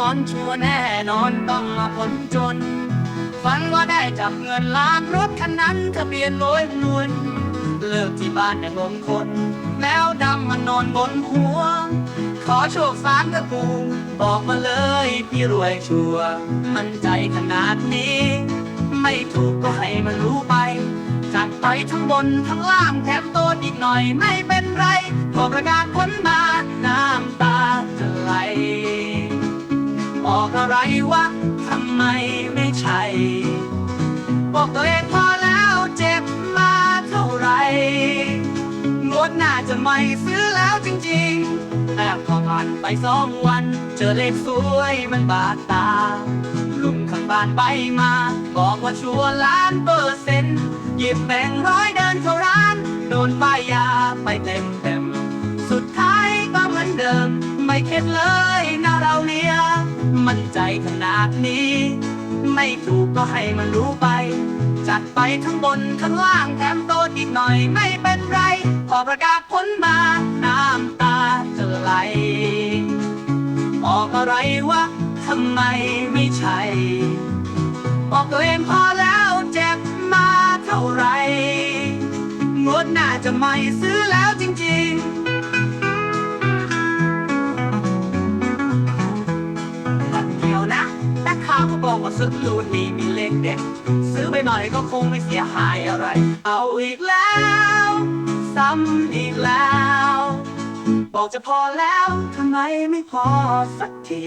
คนต้องมาผลจน ฝันว่าได้จับเงินล้านรถคันนั้นทะเบียนร้อยนวลเลิกที่บ้านในลมคนแมวดำมานนอนบนหัว ขอโชคสารตะปูบอกมาเลยพี่รวยชัว มันใจขนาดนี้ ไม่ถูกก็ให้มันรู้ไปจัดไปทั้งบนทั้งล่างแถมโตนอีกหน่อยไม่เป็นไรพอประกาศผลมา บอกอะไรวะทำไมไม่ใช่ บอกตัวเองพอแล้วเจ็บมาเท่าไร งดหน้าจะไม่ซื้อแล้วจริงๆ แต่พอผ่านไปสองวัน เจอเลขสวยมันบาดตา ลุงข้างบ้านไปมา บอกว่าชัวร์ล้านเปอร์เซ็นต์หยิบแบ่งค์ร้อยเดินเข้าร้าน โดนป้ายยาไปเต็มเต็มสุดท้ายก็เหมือนเดิม ไม่เข็ดเลย มั่นใจขนาดนี้ ไม่ถูกก็ให้มันรู้ไป จัดไปทั้งบนทั้งล่างแถมโตนอีกหน่อยไม่เป็นไร พอประกาศผลมา น้ำตาจะไหลบอกอะไรวะทำไมไม่ใช่บอกตัวเองพอแล้วเจ็บมาเท่าไหรงวดหน้าจะไม่ซื้อแล้วจริงๆาเขาบอกว่าซื้อลูนนี่มีเลขเด็ดซื้อไปหน่อยก็คงไม่เสียหายอะไร เอาอีกแล้ว ซ้ำอีกแล้ว บอกจะพอแล้วทำไมไม่พอสักที